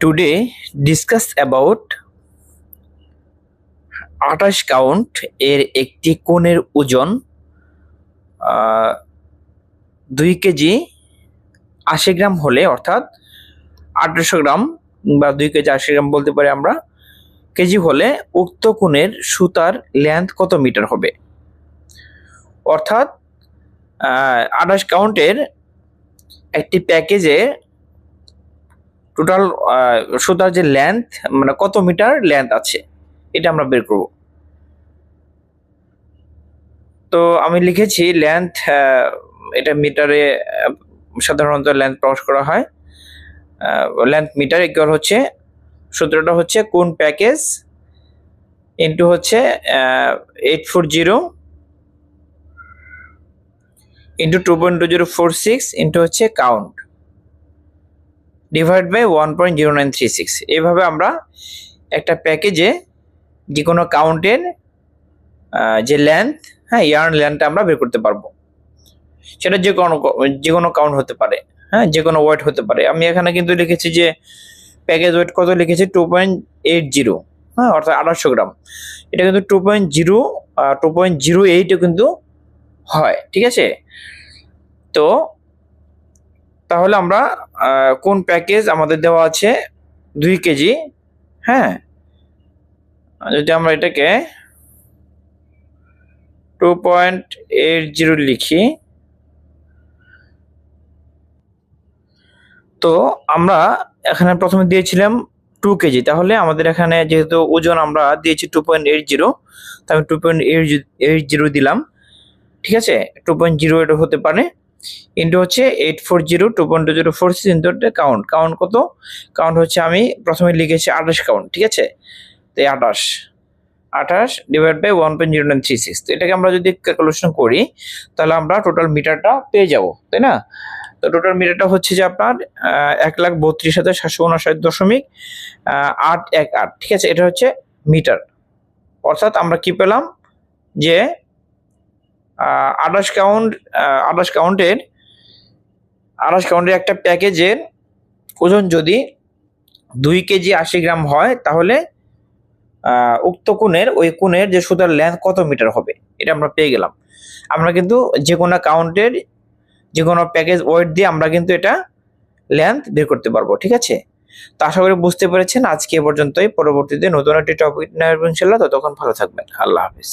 today discuss about আঠাশ count এর একটি কোণের ওজন দুই কেজি আশি গ্রাম হলে, অর্থাৎ আঠারোশো গ্রাম বা দুই কেজি আশি গ্রাম বলতে পারি আমরা, কেজি হলে উক্ত কোণের সুতার লেন্থ কত মিটার হবে? অর্থাৎ আঠাশ কাউন্টের একটি প্যাকেজে টোটাল সুতার যে লেন্থ মানে কত মিটার লেন্থ আছে, এটা আমরা বের করব। তো আমি লিখেছি লেন্থ এটা মিটারে সাধারণত লেন্থ প্রকাশ করা হয়। লেন্থ মিটার ইকুয়াল হচ্ছে, সূত্রটা হচ্ছে কোন প্যাকেজ? ইন্টু হচ্ছে eight four zero into two point two zero four six into হচ্ছে count divide by one point zero nine three six এইভাবে আমরা একটা প্যাকেজে যে কোনো কাউন্টের যে লেন্থ হ্যাঁ ইয়ার্ন লেন্থটা আমরা বের করতে পারব। সেটা যে কোনো যে কোনো কাউন্ট হতে পারে হ্যাঁ যে কোনো ওয়েট হতে পারে। আমি এখানে কিন্তু লিখেছি যে প্যাকেজ ওয়েট কত লিখেছি? টু পয়েন্ট এইট জিরো হ্যাঁ অর্থাৎ আঠাশশো গ্রাম। এটা কিন্তু two point zero two point zero এইটও কিন্তু হয়, ঠিক আছে? তো তাহলে আমরা কোন প্যাকেজ আমাদের দেওয়া আছে? দুই কেজি। হ্যাঁ। যদি আমরা এটাকে টু পয়েন্ট এইট জিরো লিখি, তো আমরা এখানে প্রথমে দিয়েছিলাম টু কেজি। তাহলে আমাদের এখানে যেহেতু ওজন আমরা দিয়েছি টু পয়েন্ট এইট জিরো তাই আমি two point eight eight zero দিলাম। ঠিক আছে? টু পয়েন্ট জিরো এটা হতে পারে। ইন্টু হচ্ছে eight four zero two point zero four six into count count কত? কাউন্ট হচ্ছে আমি প্রথমে লিখেছি আঠাশ কাউন্ট ঠিক আছে? তো এই আঠাশ। আঠাশ divide by one point zero nine three six তো এটাকে আমরা যদি ক্যালকুলেশন করি, তাহলে আমরা টোটাল মিটারটা পেয়ে যাব, তাই না? তো টোটাল মিটারটা হচ্ছে যে আপনার এক লাখ বত্রিশ হাজার সাতশো উনষাট দশমিক আট এক আট, ঠিক আছে? এটা হচ্ছে মিটার। অর্থাৎ আমরা কি পেলাম? যে আঠাশ কাউন্ট আঠাশ কাউন্টের আঠাশ কাউন্টের একটা প্যাকেজের ওজন যদি দুই কেজি আশি গ্রাম হয়, তাহলে উক্ত কোণের ওই কোণের যে সুতার লেন্থ কত মিটার হবে? এটা আমরা পেয়ে গেলাম। আমরা কিন্তু যে কোনো কাউন্টের, যে কোনো প্যাকেজ ওয়েট দিয়ে আমরা কিন্তু এটা লেন্থ বের করতে পারব, ঠিক আছে? তো আশা করি বুঝতে পেরেছেন। আজকে এ পর্যন্তই। পরবর্তীতে নতুন একটি টপিক নেওয়ার ইনশাল্লাহ ততক্ষণ ভালো থাকবেন। আল্লাহ হাফিজ।